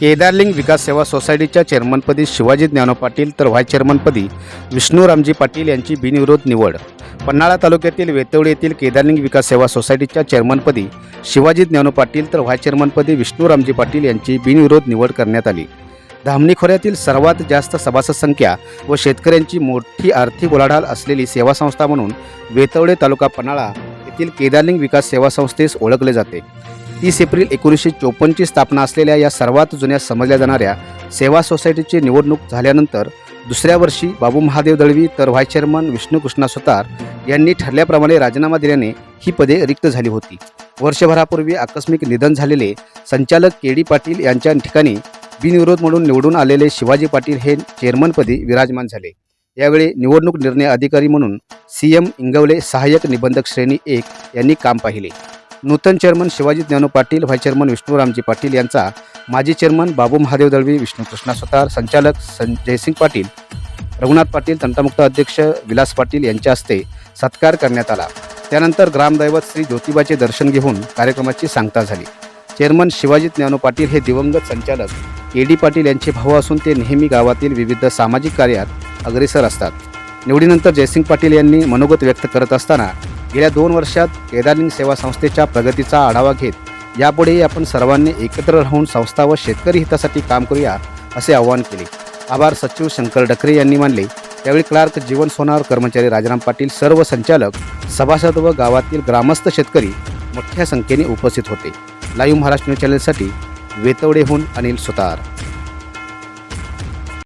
केदारलिंग विकास सेवा सोसायटीच्या चेअरमनपदी शिवाजी ज्ञानो पाटील तर व्हाईस चेअरमनपदी विष्णू रामजी पाटील यांची बिनविरोध निवड. पन्हाळा तालुक्यातील वेतवडे येथील केदारलिंग विकास सेवा सोसायटीच्या चेअरमनपदी शिवाजी ज्ञानो पाटील तर व्हाईस चेअरमनपदी विष्णू रामजी पाटील यांची बिनविरोध निवड करण्यात आली. धामणी खोऱ्यातील सर्वात जास्त सभासद संख्या व शेतकऱ्यांची मोठी आर्थिक उलाढाल असलेली सेवा संस्था म्हणून वेतवडे तालुका पन्हाळा येथील केदारलिंग विकास सेवा संस्थेस ओळखले जाते. तीस एप्रिल एकोणीसशे चोपन्नची स्थापना असलेल्या या सर्वात जुन्या समजल्या जाणाऱ्या सेवा सोसायटीची निवडणूक झाल्यानंतर दुसऱ्या वर्षी बाबू महादेव दळवी तर व्हाईस चेअरमन विष्णुकृष्णा सुतार यांनी ठरल्याप्रमाणे राजीनामा दिल्याने ही पदे रिक्त झाली होती. वर्षभरापूर्वी आकस्मिक निधन झालेले संचालक के डी पाटील यांच्या ठिकाणी बिनविरोध म्हणून निवडून आलेले शिवाजी पाटील हे चेअरमनपदी विराजमान झाले. यावेळी निवडणूक निर्णय अधिकारी म्हणून सी एम इंगवले सहाय्यक निबंधक श्रेणी एक यांनी काम पाहिले. नूतन chairman Shivaji Dnyanu Patil vice chairman Vishnuramji Patil यांचा माजी चेअरमन बाबू महादेव दळवी विष्णू कृष्णा सुतार संचालक सं जयसिंग पाटील रघुनाथ पाटील तंटामुक्त अध्यक्ष विलास पाटील यांच्या हस्ते सत्कार करण्यात आला. त्यानंतर ग्रामदैवत श्री ज्योतिबाचे दर्शन घेऊन कार्यक्रमाची सांगता झाली. चेअरमन शिवाजी ज्ञानू पाटील हे दिवंगत संचालक के डी पाटील यांचे भाऊ असून ते नेहमी गावातील विविध सामाजिक कार्यात अग्रेसर असतात. निवडीनंतर जयसिंग पाटील यांनी मनोगत व्यक्त करत असताना गेल्या दोन वर्षात केदारलिंग सेवा संस्थेच्या प्रगतीचा आढावा घेत यापुढेही आपण सर्वांनी एकत्र राहून संस्था व शेतकरी हितासाठी काम करूया असे आवाहन केले. आभार सचिव शंकर डकरे यांनी मानले. त्यावेळी क्लार्क जीवन सोनार कर्मचारी राजाराम पाटील सर्व संचालक सभासद व गावातील ग्रामस्थ शेतकरी मोठ्या संख्येने उपस्थित होते. लाईव्ह महाराष्ट्र न्यूज चॅनलसाठी वेतवडेहून अनिल सुतार.